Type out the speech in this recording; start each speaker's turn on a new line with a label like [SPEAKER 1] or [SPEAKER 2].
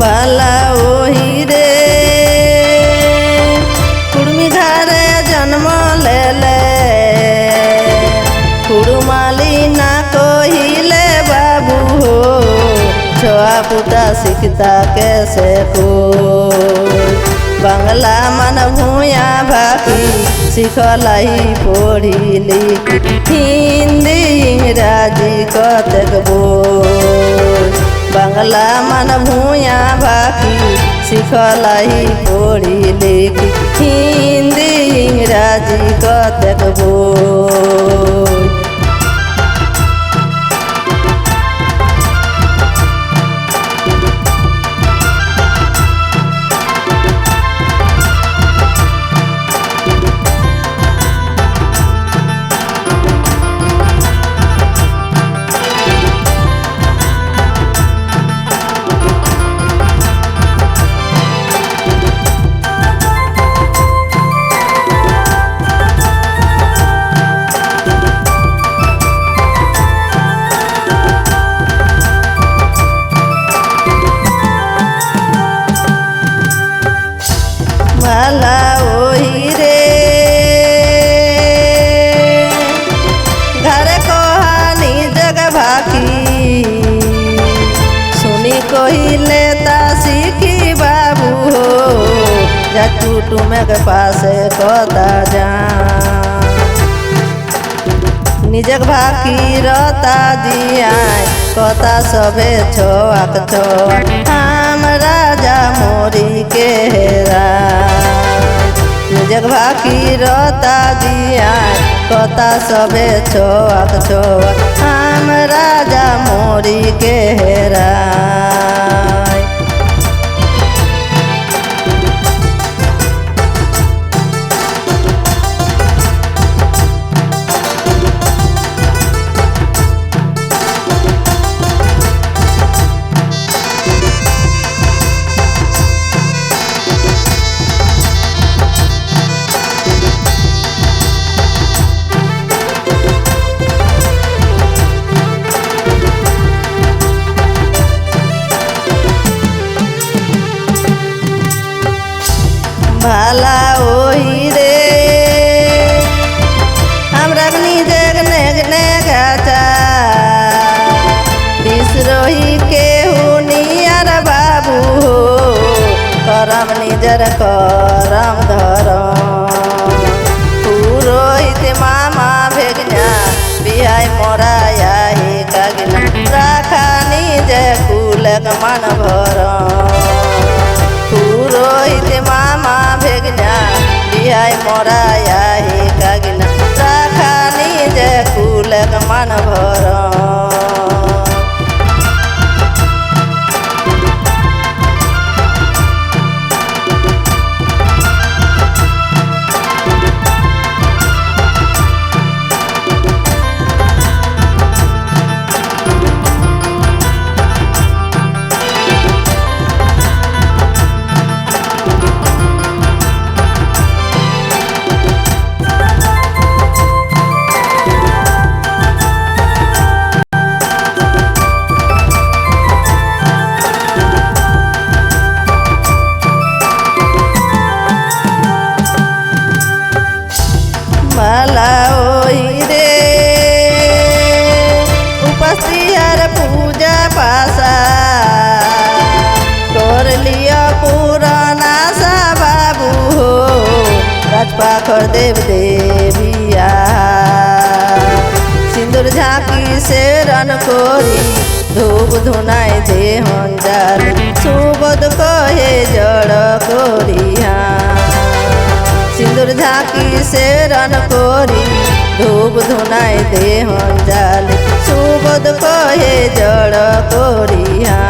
[SPEAKER 1] বালা ওহি রে। কুড়মি ঘরে জন্ম লেলে। কুড়মালি না কহিলে বাবু হো। ছোয়া পুটা শিখতা কেসে কো। বাংলা মান ভূয়া ভাকি শিখলাই পড়ি লিখি হিন্দি, ইংরাজি কতক বই বাংলা মান ভূয়া ভাকি শিখলাই পড়ি লিখি। হিন্দি ইংরাজি কতক বই। কহিলে তা শিখি বাবু হো। যা টুটুমেক পাশে কথা যা নিজক ভাকি রতা দিয়াই কথা সবে ছোয়াক ছোয়াক। আমরা যা মরি के নিজের ভাকিরতা দিয়া কথা সবে ছোয়াক ছোয়াক আমরা যা মরি কে ভালা ওই রে। আমরা নিজের নেগনে গাছা বিসরোহি কে হুনিয়ার বাবু হো। করম নিজের করম ধরম। পুরোহিত মামা ভেগনা, বিহাই মরায়া হে কাগনা। রাখা নিজে কুলক মান ভরম। পুরোহিত ভেগনা বিহাই মরাই হে কাগিনা। রাখা নিজে কুলক মান ভরম রাজপাখর দেব দেবিয়া। সিন্দুর ঝাঁকি সে রন করি, ধূপ ধুনাই দে হঞ্জাল সুবোধ কহে জড় করিয়া। সিন্দুর ঝাঁকি সে রন করি, ধূপ ধুনাই দেহ জাল। সুবোধ কহে জড় করিয়া।